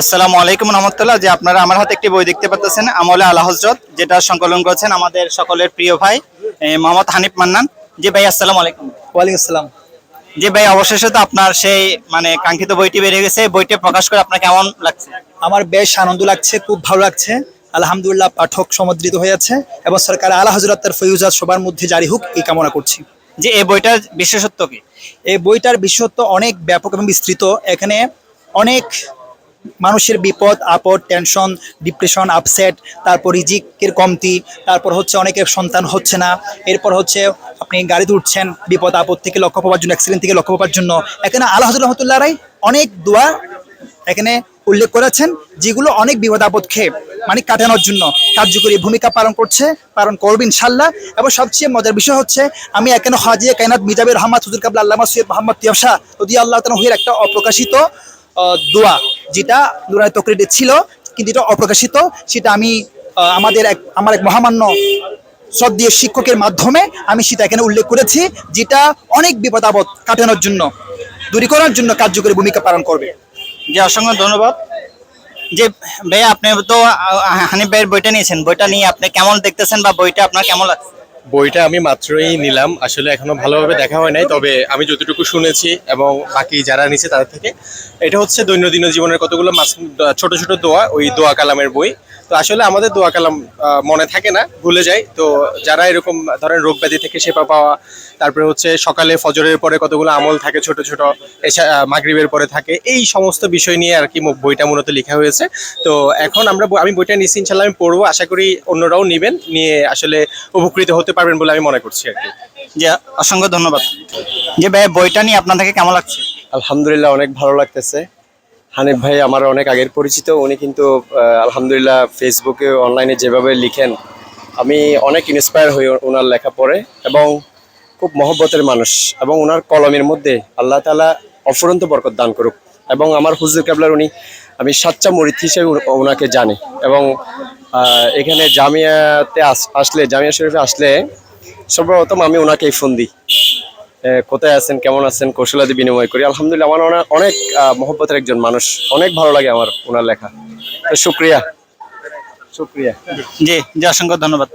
আসসালামু আলাইকুম রহমতুল্লাহ। যে আপনারা আমার হাতে একটি বই দেখতে পাচ্ছেন আমলে আলা হজরত যেটা সংকলন করেছেন আমাদের সকলের প্রিয় ভাই মোহাম্মদ হানিফ মান্নান। যে ভাই আসসালামু আলাইকুম। ওয়ালাইকুম আসসালাম। যে ভাই অবশেষে তো আপনার সেই মানে কাঙ্ক্ষিত বইটি বেরিয়ে গেছে। বইটি প্রকাশ করে আপনার কেমন লাগছে? আমার বেশ আনন্দ লাগছে খুব ভালো লাগছে। আলহামদুলিল্লাহ পাঠক সমুদ্রিত হয়েছে এবং সরকার আলা হজরতের ফৈজাত সবার মধ্যে জারি হোক এই কামনা করছি। যে এই বইটার বিশেষত্ব কি? এই বইটার বিশেষত্ব অনেক ব্যাপক এবং বিস্তৃত। এখানে অনেক মানুষের বিপদ, আপদ টেনশন ডিপ্রেশন আপসেট তারপর রিজিকের কমতি, তারপর হচ্ছে অনেকের সন্তান হচ্ছে না, এরপর হচ্ছে আপনি গাড়িতে উঠছেন বিপদ, আপদ থেকে লক্ষ্য পাওয়ার জন্য অ্যাক্সিডেন্ট থেকে লক্ষ্য পাওয়ার জন্য। এখানে আল্লাহ রহমতুল্লাহ রাই অনেক দোয়া এখানে উল্লেখ করেছেন, যেগুলো অনেক বিপদ আপদকে মানে কাটানোর জন্য কার্যকরী ভূমিকা পালন করছে, পালন করবে ইনশাল্লাহ এবং সবচেয়ে মজার বিষয় হচ্ছে, আমি এখানে হাজিয়া কাইনাত মিজাবের রহমদ হুজুর কাবলা আল্লামা সৈয়দ মোহাম্মদ তিয়সা রদি আল্লাহ তালহির একটা অপ্রকাশিত দোয়া। যেটা নুরায় তকরিতে ছিল, কিন্তু এটা অপ্রকাশিত, সেটা আমি আমাদের এক, আমার এক মহামান্য শ্রদ্ধীয় শিক্ষকের মাধ্যমে আমি সেটা এখানে উল্লেখ করেছি, যেটা অনেক বিপদ আপদ কাটানোর জন্য দূরীকরণের জন্য কার্যকরী ভূমিকা পালন করবে। যে অসংখ্য ধন্যবাদ। যে, ভাইয়া, আপনি তো হানিফ ভাইয়ের বইটা নিয়েছেন। বইটা নিয়ে আপনি কেমন দেখতেছেন বা বইটা আপনার কেমন লাগছে? বইটা আমি মাত্রই নিলাম। আসলে এখনও ভালোভাবে দেখা হয় নাই, তবে আমি যতটুকু শুনেছি এবং বাকি যারা নিছে তাদের থেকে, এটা হচ্ছে দৈনন্দিন জীবনের কতগুলো মাস- ছোট ছোট দোয়া, ওই দোয়া কালামের বই। তো আসলে আমাদের দোয়া কালাম মনে থাকে না, ভুলে যায় তো যারা এরকম, ধরেন রোগ ব্যাধি থেকে সেবা পাওয়া, তারপরে হচ্ছে সকালে ফজরের পরে কতগুলো আমল থাকে ছোট ছোট এসা মাগরিবের পরে থাকে, এই সমস্ত বিষয় নিয়ে আর কি বইটা মূলত লেখা হয়েছে। তো এখন আমরা আমি বইটা নিচ্ছি ইনশাল্লাহ আমি পড়ব, আশা করি অন্যরাও নেবেন, নিয়ে আসলে উপকৃত হতে পারবেন বলে আমি মনে করছি আর কি। যে অসংখ্য ধন্যবাদ। যে ভাই বইটা নিয়ে আপনার থেকে কেমন লাগছে? আলহামদুলিল্লাহ অনেক ভালো লাগতেছে। হানিফ ভাই আমার অনেক আগের পরিচিত উনি কিন্তু আলহামদুলিল্লাহ ফেসবুকে অনলাইনে যেভাবে লিখেন আমি অনেক ইন্সপায়ার হই ওনার লেখা পড়ে এবং খুব মহব্বতের মানুষ এবং ওনার কলমের মধ্যে আল্লাহ তালা অফুরন্ত বরকত দান করুক। এবং আমার হুজুর কাবলার উনি আমি সাচ্চা মরিত হিসেবে ওনাকে জানি এবং এখানে জামিয়াতে আস- আসলে, জামিয়া শরীফে আসলে সর্বপ্রথম আমি ওনাকেই ফোন দিই। কোথায় আছেন, কেমন আছেন, কৌশলাদি বিনিময় করি। আলহামদুলিল্লাহ, আমার ওনার অনেক মহব্বতের একজন মানুষ। অনেক ভালো লাগে আমার ওনার লেখা। তো শুক্রিয়া। শুক্রিয়া। জি জি, অসংখ্য ধন্যবাদ।